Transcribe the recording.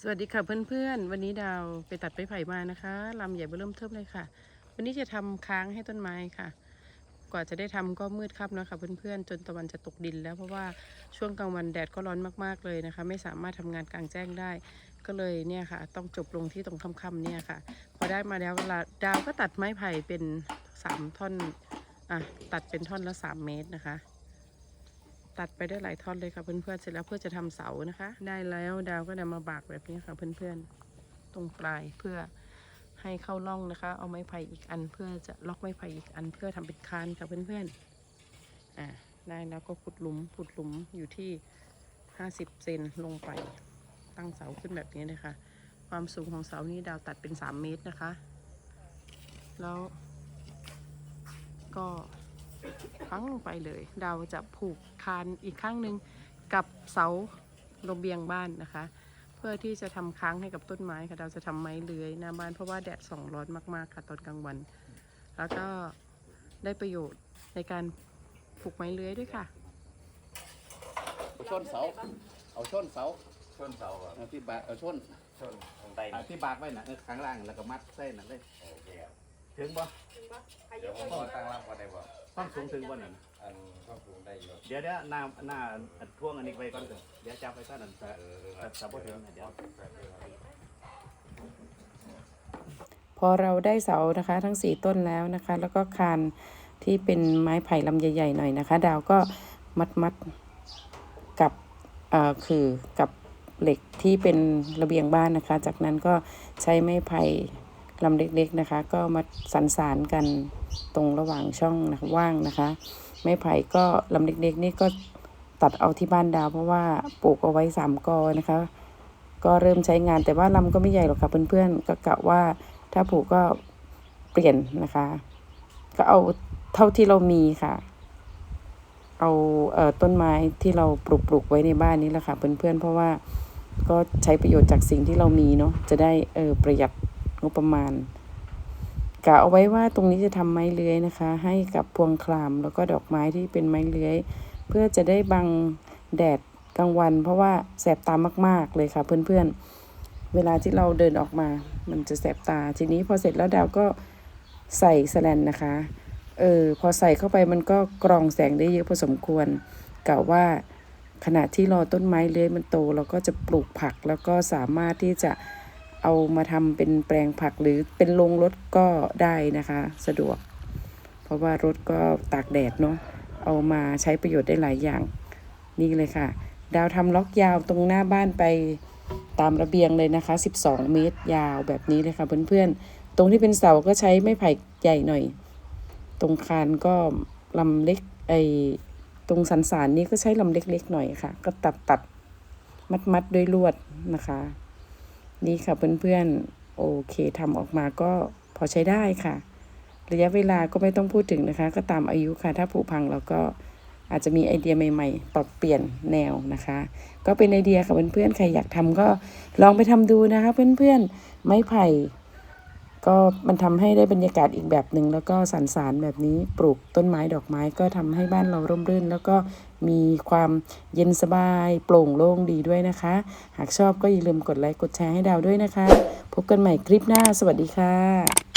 สวัสดีค่ะเพื่อนๆ วันนี้ดาวไปตัดไม้ไผ่มานะคะลำใหญ่เบอเริ่มเทิมเลยค่ะ วันนี้จะทำค้างให้ต้นไม้ค่ะ กว่าจะได้ทำก็มืดค่ำนะคะเพื่อนๆจนตะวันจะตกดินแล้วเพราะว่าช่วงกลางวันแดดก็ร้อนมากๆเลยนะคะ ไม่สามารถทำงานกลางแจ้งได้ ก็เลยเนี่ยค่ะ ต้องจบลงที่ตรงค่ำๆเนี่ยค่ะ พอได้มาแล้วเวลาดาวก็ตัดไม้ไผ่เป็นสามท่อนอะตัดเป็นท่อนละสามเมตรนะคะ ตัดไปได้หลายท่อนเลยค่ะเพื่อนๆเสร็จแล้วเพื่อจะทำเสานะคะ ได้แล้วดาวก็นำมาบากแบบนี้ค่ะเพื่อนๆตรงปลายเพื่อให้เข้าร่องนะคะ เอาไม้ไผ่อีกอันเพื่อจะล็อกไม้ไผ่อีกอันเพื่อทำเป็นคานค่ะเพื่อนๆอ่าได้แล้วก็ขุดหลุมขุดหลุมอยู่ที่50เซนลงไปตั้งเสาขึ้นแบบนี้เลยค่ะความสูงของเสานี้ดาวตัดเป็น3เมตรนะคะ แล้วก็ พังลงไปเลยดาวจะผูกคานอีกข้างหนึ่งกับเสาระเบียงบ้านนะคะ เพื่อที่จะทำค้างให้กับต้นไม้ค่ะดาวจะทำไม้เลื้อยหน้าบ้านเพราะว่าแดดส่องร้อนมากๆค่ะตอนกลางวัน แล้วก็ได้ประโยชน์ในการปลูกไม้เลื้อยด้วยค่ะเอาชนเสา เอาชนเสาต้นเสาครับเอาที่บากเอาชนต้นทางใต้เอานี่ที่บากไว้น่ะเออข้างล่างแล้วก็มัดเส้นนั่นเลยโอเคครับ ถึงบ่เดี๋ยวผมขอตั้งรับก่อนได้บ่ต้องสูงถึงบ่นั่นอันก็ปรุงได้อยู่เดี๋ยวเดี๋ยวหน้าหน้าอันท่วงอันนี้ไปก่อนเถอะเดี๋ยวจับไปก่อนนั่นแต่เออแต่สับบ่ถึงน่ะเดี๋ยว พอเราได้เสานะคะทั้งสี่ต้นแล้วนะคะ แล้วก็คานที่เป็นไม้ไผ่ลำใหญ่ๆหน่อยนะคะ ดาวก็มัดมัดกับเอ่อคือกับเหล็กที่เป็นระเบียงบ้านนะคะ จากนั้นก็ใช้ไม้ไผ่ ลำเล็กๆนะคะ ก็มาสันสานกันตรงระหว่างช่องนะว่างนะคะ ไม้ไผ่ก็ลำเล็กๆนี่ก็ตัดเอาที่บ้านดาว เพราะว่าปลูกเอาไว้สามกอนะคะ ก็เริ่มใช้งานแต่ว่าลำก็ไม่ใหญ่หรอกค่ะเพื่อนๆก็กะว่าถ้าปลูกก็เปลี่ยนนะคะ ก็เอาเท่าที่เรามีค่ะ เอาเอ่อต้นไม้ที่เราปลูกปลูกไว้ในบ้านนี้แหละค่ะเพื่อนๆเพราะว่าก็ใช้ประโยชน์จากสิ่งที่เรามีเนาะจะได้เออประหยัด งบประมาณกะเอาไว้ว่าตรงนี้จะทำไม้เลื้อยนะคะ ให้กับพวงคลามแล้วก็ดอกไม้ที่เป็นไม้เลื้อย เพื่อจะได้บังแดดกลางวัน เพราะว่าแสบตามาก ๆ เลยค่ะ เพื่อนๆ เวลาที่เราเดินออกมา มันจะแสบตาทีนี้พอเสร็จแล้วดาวก็ใส่แสแลนนะคะเออพอใส่เข้าไปมันก็กรองแสงได้เยอะพอสมควรกะว่าขณะที่รอต้นไม้เลื้อยมันโต เราก็จะปลูกผักแล้วก็สามารถที่จะ เอามาทำเป็นแปลงผักหรือเป็นโรงรถก็ได้นะคะ สะดวก เพราะว่ารถก็ตากแดดเนาะเอามาใช้ประโยชน์ได้หลายอย่าง นี่เลยค่ะ ดาวทำล็อกยาวตรงหน้าบ้านไปตามระเบียงเลยนะคะ 12 เมตรยาวแบบนี้เลยค่ะเพื่อนๆ ตรงที่เป็นเสาก็ใช้ไม้ไผ่ใหญ่หน่อย ตรงคานก็ลำเล็กไอตรงสันสานนี้ก็ใช้ลำเล็กๆหน่อยค่ะ ก็ตัดตัดมัดมัดด้วยลวดนะคะ นี่ค่ะเพื่อนๆโอเคทำออกมาก็พอใช้ได้ค่ะ ระยะเวลาก็ไม่ต้องพูดถึงนะคะ ก็ตามอายุค่ะ ถ้าผุพังเราก็อาจจะมีไอเดียใหม่ๆ ปรับเปลี่ยนแนวนะคะ ก็เป็นไอเดียค่ะเพื่อนๆใครอยากทำก็ลองไปทำดูนะคะ เพื่อนๆไม้ไผ่ ก็มันทำให้ได้บรรยากาศอีกแบบหนึ่งแล้วก็สันสานแบบนี้ปลูกต้นไม้ดอกไม้ก็ทำให้บ้านเราร่มรื่น แล้วก็มีความเย็นสบายโปร่งโล่งดีด้วยนะคะ หากชอบก็อย่าลืมกดไลค์กดแชร์ให้ดาวด้วยนะคะ พบกันใหม่คลิปหน้า สวัสดีค่ะ